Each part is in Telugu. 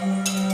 Música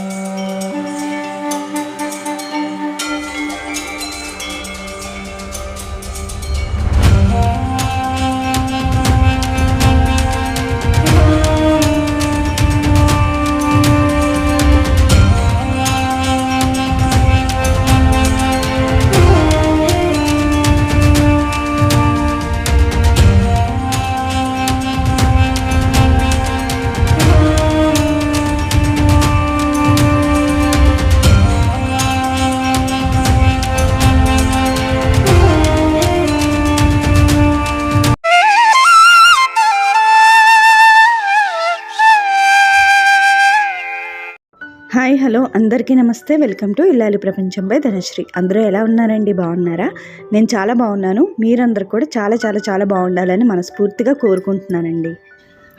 హలో అందరికీ నమస్తే. వెల్కమ్ టు ఇల్లాలి ప్రపంచం బై ధనశ్రీ. అందరూ ఎలా ఉన్నారండి? బాగున్నారా? నేను చాలా బాగున్నాను. మీరందరూ కూడా చాలా చాలా చాలా బాగుండాలని మనస్ఫూర్తిగా కోరుకుంటున్నానండి.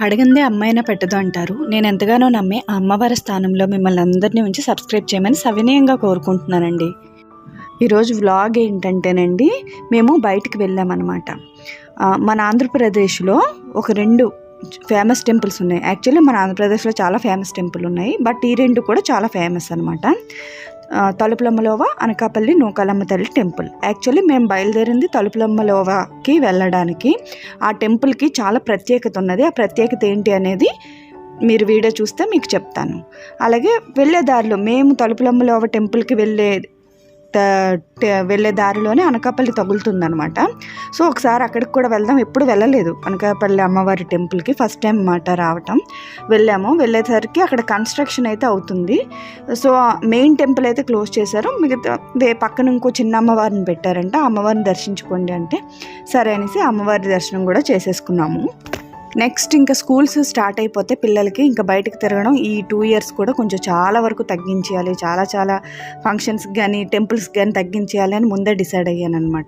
అడగందే అమ్మాయినా పెట్టదు అంటారు. నేను ఎంతగానో నమ్మే ఆ అమ్మవారి స్థానంలో మిమ్మల్ని అందరినీ ఉంచి సబ్స్క్రైబ్ చేయమని సవినయంగా కోరుకుంటున్నానండి. ఈరోజు వ్లాగ్ ఏంటంటేనండి మేము బయటికి వెళ్ళామన్నమాట. మన ఆంధ్రప్రదేశ్లో ఒక రెండు ఫేమస్ టెంపుల్స్ ఉన్నాయి. యాక్చువల్లీ మన ఆంధ్రప్రదేశ్లో చాలా ఫేమస్ టెంపుల్ ఉన్నాయి. బట్ ఈ రెండు కూడా చాలా ఫేమస్ అనమాట తలుపులమ్మలోవ అనకాపల్లి నూకాలమ్మ తల్లి టెంపుల్. యాక్చువల్లీ మేము బయలుదేరింది తలుపులమ్మలోవకి వెళ్ళడానికి. ఆ టెంపుల్కి చాలా ప్రత్యేకత ఉన్నది. ఆ ప్రత్యేకత ఏంటి అనేది మీరు వీడియో చూస్తే మీకు చెప్తాను. అలాగే వెళ్ళే దారిలో మేము తలుపులమ్మలోవ టెంపుల్కి వెళ్ళే వెళ్ళే దారిలోనే అనకాపల్లి తగులుతుందనమాట సో ఒకసారి అక్కడికి కూడా వెళ్దాం. ఎప్పుడు వెళ్ళలేదు. అనకాపల్లి అమ్మవారి టెంపుల్కి ఫస్ట్ టైం మాట రావటం. వెళ్ళాము. వెళ్ళేసరికి అక్కడ కన్స్ట్రక్షన్ అయితే అవుతుంది. సో మెయిన్ టెంపుల్ అయితే క్లోజ్ చేశారు. మిగతా వే పక్కన ఇంకో చిన్న అమ్మవారిని పెట్టారంట. అమ్మవారిని దర్శించుకోండి అంటే సరే అనేసి అమ్మవారి దర్శనం కూడా చేసేసుకున్నాము. నెక్స్ట్ ఇంకా స్కూల్స్ స్టార్ట్ అయిపోతే పిల్లలకి ఇంకా బయటకు తిరగడం ఈ టూ ఇయర్స్ కూడా కొంచెం చాలా వరకు తగ్గించేయాలి. చాలా చాలా ఫంక్షన్స్కి కానీ టెంపుల్స్కి కానీ తగ్గించేయాలి అని ముందే డిసైడ్ అయ్యాను అనమాట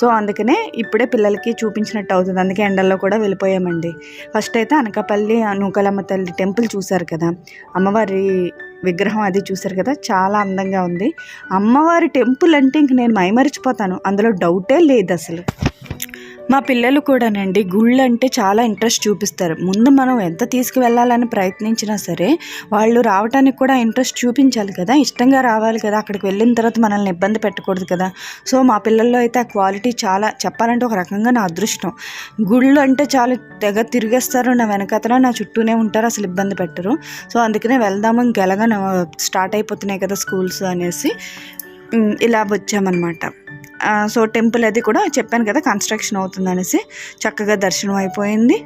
సో అందుకనే ఇప్పుడే పిల్లలకి చూపించినట్టు అవుతుంది. అందుకే ఎండల్లో కూడా వెళ్ళిపోయామండి. ఫస్ట్ అయితే అనకాపల్లి నూకలమ్మ తల్లి టెంపుల్ చూశారు కదా. అమ్మవారి విగ్రహం అది చూశారు కదా. చాలా అందంగా ఉంది. అమ్మవారి టెంపుల్ అంటే ఇంక నేను మైమరిచిపోతాను. అందులో డౌటే లేదు అసలు. మా పిల్లలు కూడానండి గుళ్ళు అంటే చాలా ఇంట్రెస్ట్ చూపిస్తారు. ముందు మనం ఎంత తీసుకువెళ్ళాలని ప్రయత్నించినా సరే వాళ్ళు రావడానికి కూడా ఇంట్రెస్ట్ చూపించాలి కదా. ఇష్టంగా రావాలి కదా. అక్కడికి వెళ్ళిన తర్వాత మనల్ని ఇబ్బంది పెట్టకూడదు కదా. సో మా పిల్లల్లో అయితే ఆ క్వాలిటీ చాలా చెప్పాలంటే ఒక రకంగా నా అదృష్టం. గుళ్ళు అంటే చాలా తెగ తిరిగేస్తారు. నా వెనకతలో నా చుట్టూనే ఉంటారు. అసలు ఇబ్బంది పెట్టరు. సో అందుకనే వెళ్దాము. ఇంకెలాగా స్టార్ట్ అయిపోతున్నాయి కదా స్కూల్స్ అనేసి. ఇలా వచ్చామన్నమాట. సో టెంపుల్ అది కూడా చెప్పాను కదా కన్స్ట్రక్షన్ అవుతుంది అనేసి చక్కగా దర్శనం అయిపోయింది.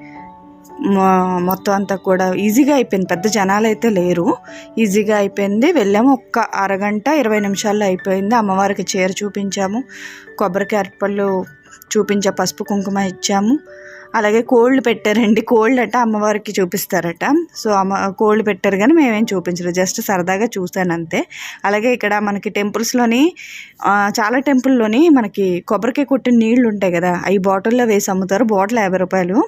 మొత్తం అంతా కూడా ఈజీగా అయిపోయింది. పెద్ద జనాలు అయితే లేరు. ఈజీగా అయిపోయింది. వెళ్ళాము ఒక్క అరగంట ఇరవై నిమిషాల్లో అయిపోయింది. అమ్మవారికి చీర చూపించాము. కొబ్బరికాయ అరటిపళ్ళు చూపించా పసుపు కుంకుమ ఇచ్చాము. అలాగే కోళ్ళు పెట్టారండి. కోళ్ళు అట అమ్మవారికి చూపిస్తారట. సో అమ్మ కోళ్ళు పెట్టారు కానీ మేమేం చూపించలేదు. జస్ట్ సరదాగా చూశాను అంతే. అలాగే ఇక్కడ మనకి టెంపుల్స్లోని చాలా టెంపుల్లోని మనకి కొబ్బరికాయ కొట్టిన నీళ్ళు ఉంటాయి కదా అవి బాటిల్లో వేసి అమ్ముతారు. బాటిల్ యాభై రూపాయలు.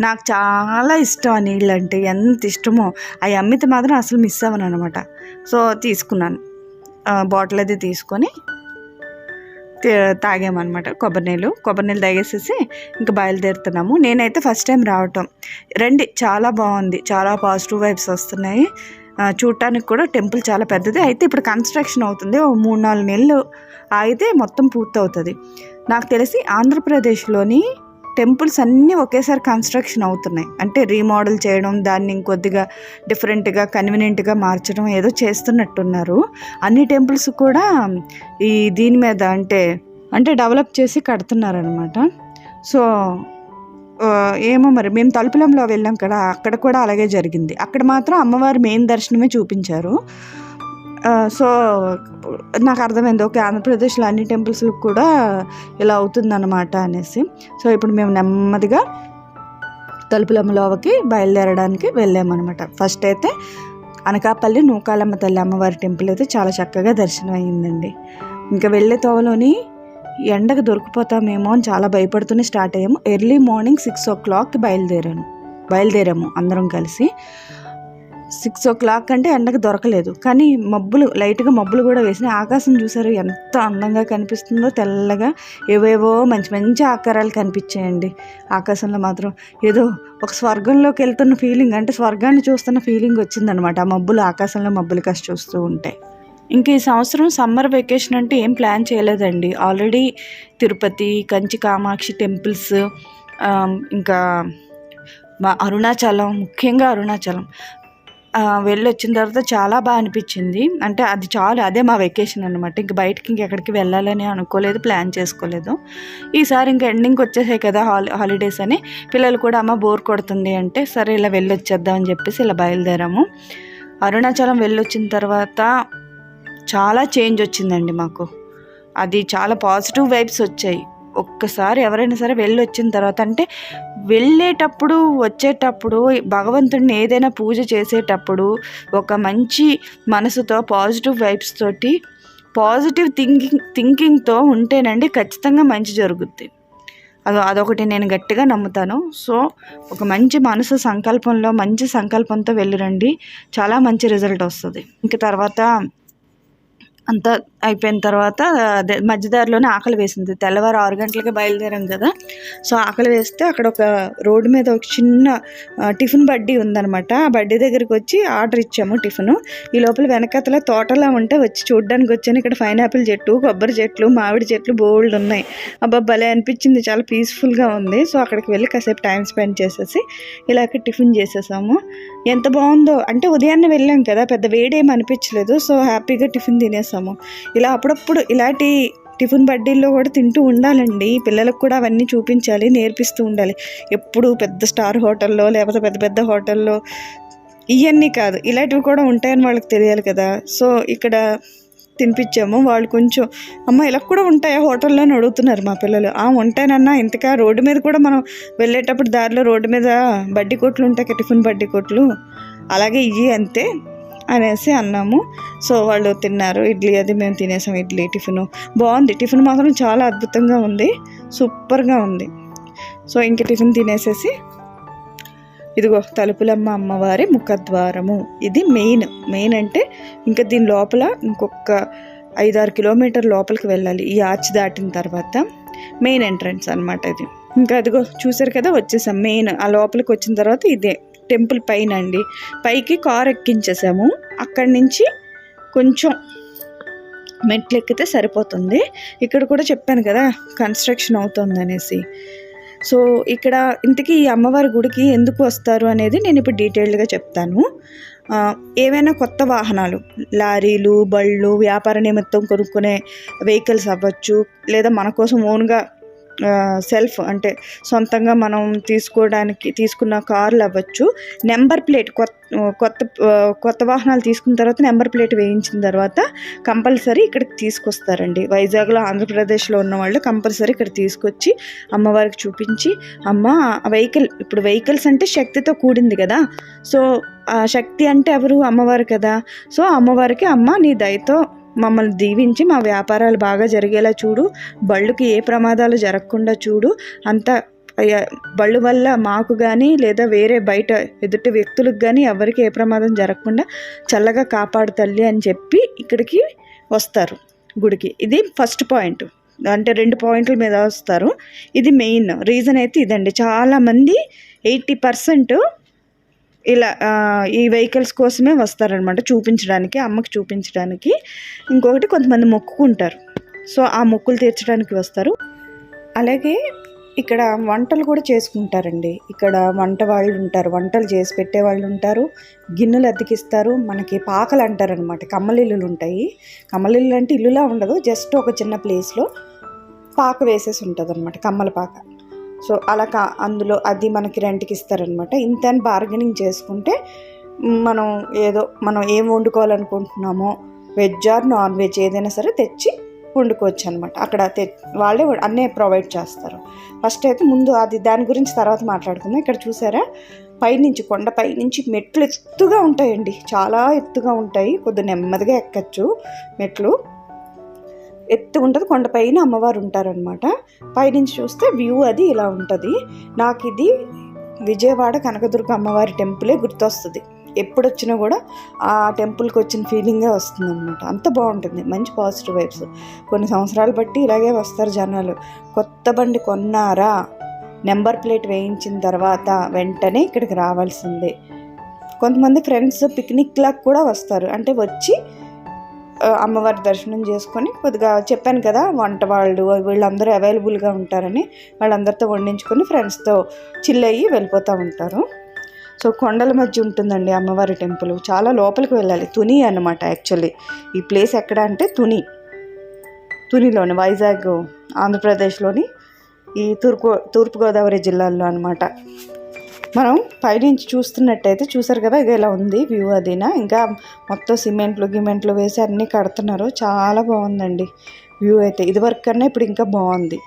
నాకు చాలా ఇష్టం ఆ నీళ్ళు అంటే ఎంత ఇష్టమో. అవి అమ్మితే మాత్రం అసలు మిస్ అవ్వను అనమాట సో తీసుకున్నాను. బాటిల్ అది తీసుకొని తాగామన్నమాట. కొబ్బరి నీళ్ళు. కొబ్బరి నీళ్ళు తాగేసేసి ఇంకా బయలుదేరుతున్నాము. నేనైతే ఫస్ట్ టైం రావటం. రండి చాలా బాగుంది. చాలా పాజిటివ్ వైబ్స్ వస్తున్నాయి. చూడటానికి కూడా టెంపుల్ చాలా పెద్దది. అయితే ఇప్పుడు కన్స్ట్రక్షన్ అవుతుంది. ఓ మూడు నాలుగు నెలలు ఆగితే మొత్తం పూర్తవుతుంది. నాకు తెలిసి ఆంధ్రప్రదేశ్లోని టెంపుల్స్ అన్నీ ఒకేసారి కన్స్ట్రక్షన్ అవుతున్నాయి. అంటే రీమోడల్ చేయడం దాన్ని ఇంకొద్దిగా డిఫరెంట్గా కన్వీనియంట్గా మార్చడం ఏదో చేస్తున్నట్టున్నారు. అన్ని టెంపుల్స్ కూడా ఈ దీని మీద అంటే అంటే డెవలప్ చేసి కడుతున్నారనమాట సో ఏమో మరి మేము తలుపులంలో వెళ్ళాం కదా అక్కడ కూడా అలాగే జరిగింది. అక్కడ మాత్రం అమ్మవారి మెయిన్ దర్శనమే చూపించారు. సో నాకు అర్థమైంది. ఓకే ఆంధ్రప్రదేశ్లో అన్ని టెంపుల్స్ కూడా ఇలా అవుతుందన్నమాట అనేసి. సో ఇప్పుడు మేము నెమ్మదిగా తలుపులమ్మలోవకి బయలుదేరడానికి వెళ్ళామన్నమాట. ఫస్ట్ అయితే అనకాపల్లి నూకాలమ్మ తల్లి అమ్మవారి టెంపుల్ అయితే చాలా చక్కగా దర్శనం అయ్యిందండి ఇంకా వెళ్ళే తోవలోని ఎండకు దొరికిపోతామేమో అని చాలా భయపడుతూనే స్టార్ట్ అయ్యాము. ఎర్లీ మార్నింగ్ సిక్స్ ఓ క్లాక్కి బయలుదేరాను. బయలుదేరాము అందరం కలిసి. సిక్స్ ఓ క్లాక్ అంటే ఎండకు దొరకలేదు. కానీ మబ్బులు లైట్గా మబ్బులు కూడా వేసినాయి ఆకాశం చూసారు ఎంత అందంగా కనిపిస్తుందో తెల్లగా ఏవేవో మంచి మంచి ఆకారాలు కనిపించాయండి. ఆకాశంలో మాత్రం ఏదో ఒక స్వర్గంలోకి వెళ్తున్న ఫీలింగ్ అంటే స్వర్గాన్ని చూస్తున్న ఫీలింగ్ వచ్చిందనమాట. ఆ మబ్బులు ఆకాశంలో మబ్బులు కాసి చూస్తూ ఉంటాయి ఇంక ఈ సంవత్సరం సమ్మర్ వెకేషన్ అంటే ఏం ప్లాన్ చేయలేదండి. ఆల్రెడీ తిరుపతి కంచి కామాక్షి టెంపుల్స్ ఇంకా మా అరుణాచలం ముఖ్యంగా అరుణాచలం. వెళ్ళి వచ్చిన తర్వాత చాలా బాగా అనిపించింది. అంటే అది చాలు అదే మా వెకేషన్ అనమాట ఇంక బయటకి ఇంకెక్కడికి వెళ్ళాలని అనుకోలేదు ప్లాన్ చేసుకోలేదు. ఈసారి ఇంకా ఎండింగ్కి వచ్చేసాయి కదా హాలి హాలిడేస్ అని. పిల్లలు కూడా అమ్మ బోర్ కొడుతుంది అంటే సరే ఇలా వెళ్ళొచ్చేద్దాం అని చెప్పేసి ఇలా బయలుదేరాము. అరుణాచలం వెళ్ళొచ్చిన తర్వాత చాలా చేంజ్ వచ్చిందండి మాకు. అది చాలా పాజిటివ్ వైబ్స్ వచ్చాయి. ఒక్కసారి ఎవరైనా సరే వెళ్ళి వచ్చిన తర్వాత అంటే వెళ్ళేటప్పుడు వచ్చేటప్పుడు భగవంతుడిని ఏదైనా పూజ చేసేటప్పుడు ఒక మంచి మనసుతో పాజిటివ్ వైబ్స్ తోటి పాజిటివ్ థింకింగ్ థింకింగ్తో ఉంటేనండి ఖచ్చితంగా మంచి జరుగుద్ది. అది అదొకటి నేను గట్టిగా నమ్ముతాను. సో ఒక మంచి మనసు సంకల్పంలో మంచి సంకల్పంతో వెళ్ళిరండి. చాలా మంచి రిజల్ట్ వస్తుంది. ఇంక తర్వాత అంతా అయిపోయిన తర్వాత అదే మధ్యదారిలోనే ఆకలి వేసింది. తెల్లవారు ఆరు గంటలకి బయలుదేరాం కదా. సో ఆకలి వేస్తే అక్కడ ఒక రోడ్డు మీద ఒక చిన్న టిఫిన్ బడ్డీ ఉందనమాట ఆ బడ్డీ దగ్గరికి వచ్చి ఆర్డర్ ఇచ్చాము టిఫిన్. ఈ లోపల వెనకతల తోటలా ఉంటే వచ్చి చూడడానికి వచ్చాను. ఇక్కడ పైనాపిల్ చెట్టు కొబ్బరి చెట్లు మామిడి చెట్లు బోల్డ్ ఉన్నాయి. అబ్బా భలే అనిపించింది. చాలా పీస్ఫుల్గా ఉంది. సో అక్కడికి వెళ్ళి కాసేపు టైం స్పెండ్ చేసేసి ఇలా టిఫిన్ చేసేసాము. ఎంత బాగుందో. అంటే ఉదయాన్నే వెళ్ళాం కదా పెద్ద వేడేం అనిపించలేదు. సో హ్యాపీగా టిఫిన్ తినేసాము. ఇలా అప్పుడప్పుడు ఇలాంటి టిఫిన్ బడ్డీల్లో కూడా తింటూ ఉండాలండి. పిల్లలకు కూడా అవన్నీ చూపించాలి నేర్పిస్తూ ఉండాలి. ఎప్పుడు పెద్ద స్టార్ హోటల్లో లేకపోతే పెద్ద పెద్ద హోటల్లో ఇవన్నీ కాదు. ఇలాంటివి కూడా ఉంటాయని వాళ్ళకి తెలియాలి కదా. సో ఇక్కడ తినిపించాము. వాళ్ళు కొంచెం అమ్మ ఇలా కూడా ఉంటాయా హోటల్లో? అని అడుగుతున్నారు మా పిల్లలు. ఆ ఉంటానన్నా ఇంతకా రోడ్డు మీద కూడా మనం వెళ్ళేటప్పుడు దారిలో రోడ్డు మీద బడ్డీ కొట్లు ఉంటాయి కదా, టిఫిన్ బడ్డీ కొట్లు. అలాగే ఇవి అంతే అనేసి అన్నాము. సో వాళ్ళు తిన్నారు. ఇడ్లీ అది మేము తినేసాం ఇడ్లీ టిఫిన్. బాగుంది. టిఫిన్ మాత్రం చాలా అద్భుతంగా ఉంది. సూపర్గా ఉంది. సో ఇంక టిఫిన్ తినేసేసి ఇదిగో తలుపులమ్మ అమ్మవారి ముఖద్వారము. ఇది మెయిన్. మెయిన్ అంటే ఇంకా దీని లోపల ఇంకొక ఐదారు కిలోమీటర్ లోపలికి వెళ్ళాలి. ఈ ఆర్చ్ దాటిన తర్వాత మెయిన్ ఎంట్రన్స్ అనమాట ఇది. ఇంకా అదిగో చూసారు కదా వచ్చేసాం. మెయిన్ ఆ లోపలికి వచ్చిన తర్వాత ఇదే టెంపుల్ పైన అండి పైకి కార్ ఎక్కించేసాము. అక్కడి నుంచి కొంచెం మెట్లు ఎక్కితే సరిపోతుంది. ఇక్కడ కూడా చెప్పాను కదా కన్స్ట్రక్షన్ అవుతుంది అనేసి సో ఇక్కడ ఇంతకీ ఈ అమ్మవారి గుడికి ఎందుకు వస్తారు అనేది నేను ఇప్పుడు డీటెయిల్డ్గా చెప్తాను. ఏవైనా కొత్త వాహనాలు లారీలు బళ్ళు వ్యాపార నిమిత్తం కొనుక్కునే వెహికల్స్ అవ్వచ్చు లేదా మన కోసం ఓన్గా సెల్ఫ్ అంటే సొంతంగా మనం తీసుకోవడానికి తీసుకున్న కార్లు అవ్వచ్చు నెంబర్ ప్లేట్ కొత్త కొత్త కొత్త వాహనాలు తీసుకున్న తర్వాత నెంబర్ ప్లేట్ వేయించిన తర్వాత కంపల్సరీ ఇక్కడికి తీసుకొస్తారండి. వైజాగ్లో ఆంధ్రప్రదేశ్లో ఉన్న వాళ్ళు కంపల్సరీ ఇక్కడ తీసుకొచ్చి అమ్మవారికి చూపించి అమ్మ వెహికల్ ఇప్పుడు వెహికల్స్ అంటే శక్తితో కూడింది కదా. సో ఆ శక్తి అంటే ఎవరు? అమ్మవారు కదా. సో అమ్మవారికి అమ్మ నీ దయతో మమ్మల్ని దీవించి మా వ్యాపారాలు బాగా జరిగేలా చూడు. బళ్ళుకి ఏ ప్రమాదాలు జరగకుండా చూడు. అంత బళ్ళు వల్ల మాకు కానీ లేదా వేరే బయట ఎదుటి వ్యక్తులకు కానీ ఎవరికి ఏ ప్రమాదం జరగకుండా చల్లగా కాపాడు తల్లి అని చెప్పి ఇక్కడికి వస్తారు గుడికి. ఇది ఫస్ట్ పాయింట్. అంటే రెండు పాయింట్ల మీద వస్తారు. ఇది మెయిన్. రీజన్ అయితే ఇదండి. చాలామంది ఎయిటీ పర్సెంట్ ఇలా ఈ వెహికల్స్ కోసమే వస్తారనమాట చూపించడానికి అమ్మకి చూపించడానికి. ఇంకొకటి కొంతమంది మొక్కుకుంటారు. సో ఆ మొక్కులు తీర్చడానికి వస్తారు. అలాగే ఇక్కడ వంటలు కూడా చేసుకుంటారండి. ఇక్కడ వంట వాళ్ళు ఉంటారు వంటలు చేసి పెట్టే వాళ్ళు ఉంటారు. గిన్నెలు అతికిస్తారు మనకి పాకలు అంటారనమాట కమ్మలిల్లులు ఉంటాయి. కమ్మలిల్లు అంటే ఇల్లులా ఉండదు. జస్ట్ ఒక చిన్న ప్లేస్లో పాక వేసేసి ఉంటుంది అనమాట కమ్మల పాక. సో అలా కా అందులో అది మనకి రెంట్కి ఇస్తారనమాట. ఇంత అని బార్గెనింగ్ చేసుకుంటే మనం ఏదో మనం ఏం వండుకోవాలనుకుంటున్నామో వెజ్ ఆర్ నాన్ వెజ్ ఏదైనా సరే తెచ్చి వండుకోవచ్చు అనమాట అక్కడ తె వాళ్ళే అన్నీ ప్రొవైడ్ చేస్తారు. ఫస్ట్ అయితే ముందు అది దాని గురించి తర్వాత మాట్లాడుకుందాం. ఇక్కడ చూసారా? పైనుంచి కొండ పైనుంచి మెట్లు ఎత్తుగా ఉంటాయండి. చాలా ఎత్తుగా ఉంటాయి. కొద్దిగా నెమ్మదిగా ఎక్కచ్చు మెట్లు. ఎత్తు ఉంటుంది కొండపైన అమ్మవారు ఉంటారనమాట పైనుంచి చూస్తే వ్యూ అది ఇలా ఉంటుంది. నాకు ఇది విజయవాడ కనకదుర్గ అమ్మవారి టెంపులే గుర్తొస్తుంది. ఎప్పుడు వచ్చినా కూడా ఆ టెంపుల్కి వచ్చిన ఫీలింగే వస్తుంది అనమాట అంత బాగుంటుంది మంచి పాజిటివ్ వైబ్స్. కొన్ని సంవత్సరాలు బట్టి ఇలాగే వస్తారు జనాలు. కొత్త బండి కొన్నారా? నెంబర్ ప్లేట్ వేయించిన తర్వాత వెంటనే ఇక్కడికి రావాల్సిందే. కొంతమంది ఫ్రెండ్స్ పిక్నిక్ లాగా కూడా వస్తారు. అంటే వచ్చి అమ్మవారి దర్శనం చేసుకొని కొద్దిగా చెప్పాను కదా వంట వాళ్ళు వీళ్ళందరూ అవైలబుల్గా ఉంటారని వాళ్ళందరితో వండించుకొని ఫ్రెండ్స్తో చిల్ అయ్యి వెళ్ళిపోతూ ఉంటారు. సో కొండల మధ్య ఉంటుందండి అమ్మవారి టెంపుల్ చాలా లోపలికి వెళ్ళాలి. తుని అనమాట యాక్చువల్లీ ఈ ప్లేస్ ఎక్కడ అంటే తుని. తునిలోని వైజాగ్ ఆంధ్రప్రదేశ్లోని ఈ తూర్పు తూర్పుగోదావరి జిల్లాలో అనమాట మనం పైనుంచి చూస్తున్నట్టయితే చూసారు కదా ఇది ఇలా ఉంది వ్యూ అదినా. ఇంకా మొత్తం సిమెంట్లు గిమెంట్లు వేసి అన్నీ కడుతున్నారు. చాలా బాగుందండి వ్యూ అయితే. ఇదివరకు కన్నా ఇప్పుడు ఇంకా బాగుంది.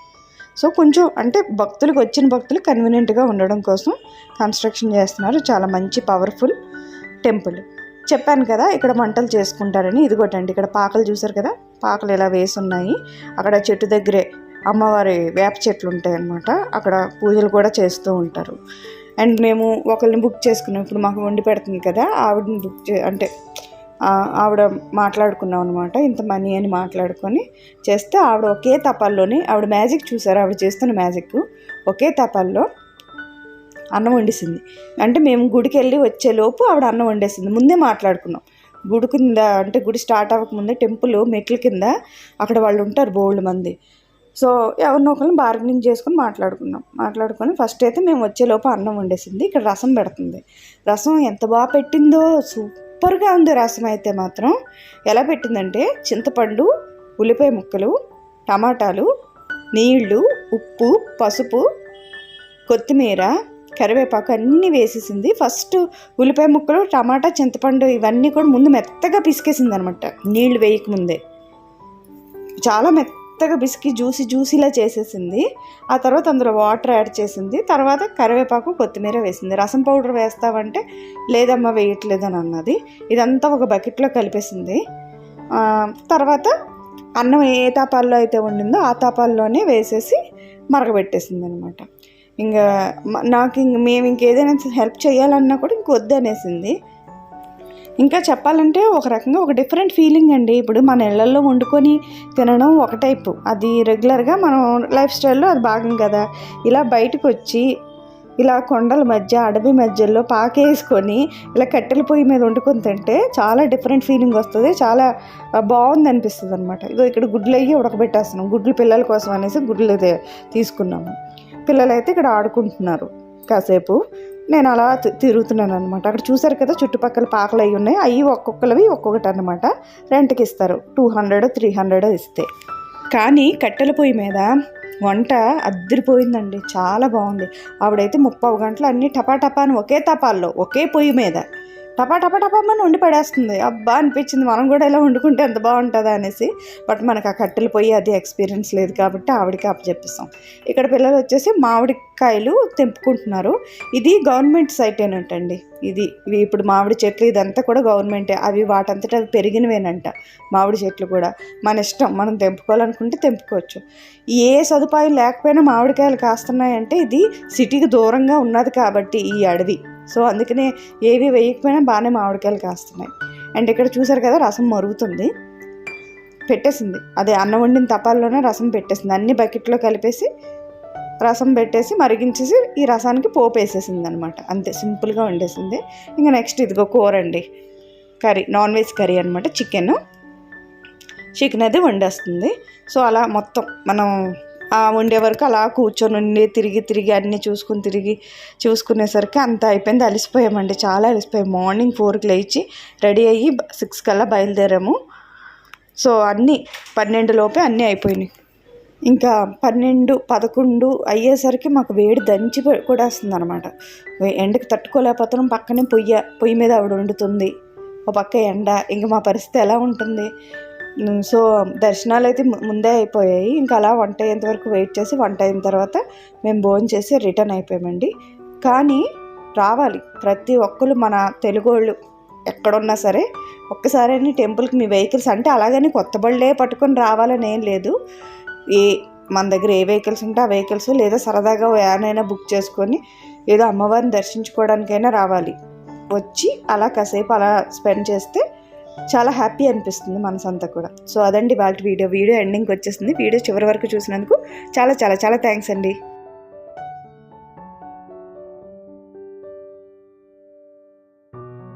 సో కొంచెం అంటే భక్తులకు వచ్చిన భక్తులు కన్వీనియంట్గా ఉండడం కోసం కన్స్ట్రక్షన్ చేస్తున్నారు. చాలా మంచి పవర్ఫుల్ టెంపుల్ చెప్పాను కదా ఇక్కడ వంటలు చేసుకుంటారని. ఇదిగోటండి ఇక్కడ పాకలు చూసారు కదా పాకలు ఇలా వేసి ఉన్నాయి అక్కడ చెట్టు దగ్గరే అమ్మవారి వేప చెట్లు ఉంటాయి అన్నమాట అక్కడ పూజలు కూడా చేస్తూ ఉంటారు. అండ్ మేము ఒకరిని బుక్ చేసుకున్నాం. ఇప్పుడు మాకు వండి పెడుతుంది కదా ఆవిడని బుక్ చే అంటే ఆవిడ మాట్లాడుకున్నాం అనమాట ఇంత మనీ అని మాట్లాడుకొని చేస్తే ఆవిడ ఒకే తపాల్లోని ఆవిడ మ్యాజిక్ చూసారు? ఆవిడ చేస్తున్న మ్యాజిక్ ఒకే తపాల్లో అన్నం వండేసింది. అంటే మేము గుడికి వెళ్ళి వచ్చేలోపు ఆవిడ అన్నం వండేసింది. ముందే మాట్లాడుకున్నాం. గుడి కింద అంటే గుడి స్టార్ట్ అవ్వకముందే టెంపుల్ మెట్ల కింద అక్కడ వాళ్ళు ఉంటారు బోల్డ్ మంది. సో ఎవరినో ఒకరిని బార్గెనింగ్ చేసుకుని మాట్లాడుకున్నాం. మాట్లాడుకొని ఫస్ట్ అయితే మేము వచ్చేలోపు అన్నం వండేసింది. ఇక్కడ రసం పెడుతుంది. రసం ఎంత బాగా పెట్టిందో సూపర్గా ఉంది రసం అయితే మాత్రం. ఎలా పెట్టిందంటే చింతపండు ఉల్లిపాయ ముక్కలు టమాటాలు నీళ్ళు ఉప్పు పసుపు కొత్తిమీర కరివేపాకు అన్నీ వేసేసింది. ఫస్ట్ ఉల్లిపాయ ముక్కలు టమాటా చింతపండు ఇవన్నీ కూడా ముందు మెత్తగా పిసికేసింది అనమాట నీళ్ళు వేయకముందే. చాలా మెత్త మెత్తగా బిస్కి జ్యూసీ జ్యూసీలా చేసేసింది. ఆ తర్వాత అందులో వాటర్ యాడ్ చేసింది. తర్వాత కరివేపాకు కొత్తిమీర వేసింది. రసం పౌడర్ వేస్తావంటే లేదమ్మా వేయట్లేదని అన్నది ఇదంతా ఒక బకెట్లో కలిపేసింది. తర్వాత అన్నం ఏ తాపాల్లో అయితే వండిందో ఆ తాపాల్లోనే వేసేసి మరగబెట్టేసింది అనమాట ఇంకా నాకు ఇంక మేము ఇంకేదైనా హెల్ప్ చేయాలన్నా కూడా ఇంక వద్దు అనేసింది ఇంకా చెప్పాలంటే ఒక రకంగా ఒక డిఫరెంట్ ఫీలింగ్ అండి. ఇప్పుడు మన ఇళ్ళలో వండుకొని తినడం ఒక టైపు అది రెగ్యులర్గా మనం లైఫ్ స్టైల్లో అది భాగం కదా. ఇలా బయటకు వచ్చి ఇలా కొండల మధ్య అడవి మధ్యలో పాకేసుకొని ఇలా కట్టెల పొయ్యి మీద వండుకొని తింటే చాలా డిఫరెంట్ ఫీలింగ్ వస్తుంది. చాలా బాగుంది అనిపిస్తుంది అనమాట ఇదో ఇక్కడ గుడ్లు అయ్యి ఉడకబెట్టేస్తున్నాం. గుడ్లు పిల్లల కోసం అనేసి గుడ్లు తీసుకున్నాము. పిల్లలైతే ఇక్కడ ఆడుకుంటున్నారు. కాసేపు నేను అలా తి- తిరుగుతున్నాను అనమాట అక్కడ చూసారు కదా చుట్టుపక్కల పాకలు అవి ఉన్నాయి. అవి ఒక్కొక్కరివి ఒక్కొక్కటి అనమాట రెంట్కి ఇస్తారు. టూ హండ్రెడ్ త్రీ హండ్రెడ్ ఇస్తే. కానీ కట్టెల పొయ్యి మీద వంట అద్దరిపోయిందండి. చాలా బాగుంది. ఆవిడైతే ముప్పై గంటలు అన్నీ టపా టపా అని ఒకే తపాల్లో ఒకే పొయ్యి మీద. టపా టపా టపామని వండి పడేస్తుంది. అబ్బా అనిపించింది మనం కూడా ఇలా వండుకుంటే ఎంత బాగుంటుందా అనేసి. బట్ మనకు ఆ కట్టెలు పొయ్యి అది ఎక్స్పీరియన్స్ లేదు కాబట్టి ఆవిడకి అప్పచెప్పిస్తాం ఇక్కడ పిల్లలు వచ్చేసి మామిడికాయలు తెంపుకుంటున్నారు. ఇది గవర్నమెంట్ సైట్ ఏనంటండి. ఇది ఇవి ఇప్పుడు మామిడి చెట్లు ఇదంతా కూడా గవర్నమెంటే. అవి వాటంతటా అవి పెరిగినవేనంట మామిడి చెట్లు కూడా. మన ఇష్టం మనం తెంపుకోవాలనుకుంటే తెంపుకోవచ్చు. ఏ సదుపాయం లేకపోయినా మామిడికాయలు కాస్తున్నాయంటే ఇది సిటీకి దూరంగా ఉన్నది కాబట్టి ఈ అడవి. సో అందుకనే ఏవి వేయకపోయినా బాగానే మామిడికాయలు కాస్తున్నాయి. అండ్ ఇక్కడ చూసారు కదా రసం మరుగుతుంది. పెట్టేసింది. అదే అన్నం వండిన తపాల్లోనే రసం పెట్టేసింది. అన్ని బకెట్లో కలిపేసి రసం పెట్టేసి మరిగించేసి ఈ రసానికి పోపు వేసేసింది అనమాట అంతే సింపుల్గా వండేసింది. ఇంకా నెక్స్ట్ ఇదిగో కూర అండి కర్రీ నాన్ వెజ్ కర్రీ అనమాట. చికెన్. చికెన్ అది వండేస్తుంది. సో అలా మొత్తం మనం ఉండే వరకు అలా కూర్చొని ఉండి తిరిగి తిరిగి అన్నీ చూసుకుని తిరిగి చూసుకునేసరికి అంత అయిపోయింది. అలసిపోయామండి చాలా అలసిపోయాం. మార్నింగ్ ఫోర్కి లేచి రెడీ అయ్యి సిక్స్ కల్లా బయలుదేరాము. సో అన్నీ పన్నెండు లోపే అన్నీ అయిపోయినాయి. ఇంకా పన్నెండు పదకొండు అయ్యేసరికి మాకు వేడి దంచి కూడా వస్తుంది అనమాట ఎండకి తట్టుకోలేకపోతున్నాం. పక్కనే పొయ్యి పొయ్యి మీద ఆవిడ వండుతుంది. ఒక పక్క ఎండ ఇంకా మా పరిస్థితి ఎలా ఉంటుంది? సో దర్శనాలు అయితే ముందే అయిపోయాయి. ఇంకా అలా వంట అయ్యేంత వరకు వెయిట్ చేసి వంట అయిన తర్వాత మేము భోజనం చేసి రిటర్న్ అయిపోయామండి. కానీ రావాలి. ప్రతి ఒక్కరు మన తెలుగు వాళ్ళు ఎక్కడున్నా సరే ఒక్కసారి టెంపుల్కి మీ వెహికల్స్ అంటే అలాగని కొత్త బళ్ళే పట్టుకొని రావాలని ఏం లేదు. ఏ మన దగ్గర ఏ వెహికల్స్ ఉంటే ఆ వెహికల్స్ లేదా సరదాగా వ్యాన్ అయినా బుక్ చేసుకొని ఏదో అమ్మవారిని దర్శించుకోవడానికైనా రావాలి. వచ్చి అలా కాసేపు అలా స్పెండ్ చేస్తే చాలా హ్యాపీ అనిపిస్తుంది మనసంతా కూడా. సో అదండి వాళ్ళ వీడియో. వీడియో ఎండింగ్కి వచ్చేసింది. వీడియో చివరి వరకు చూసినందుకు చాలా చాలా చాలా థ్యాంక్స్ అండి.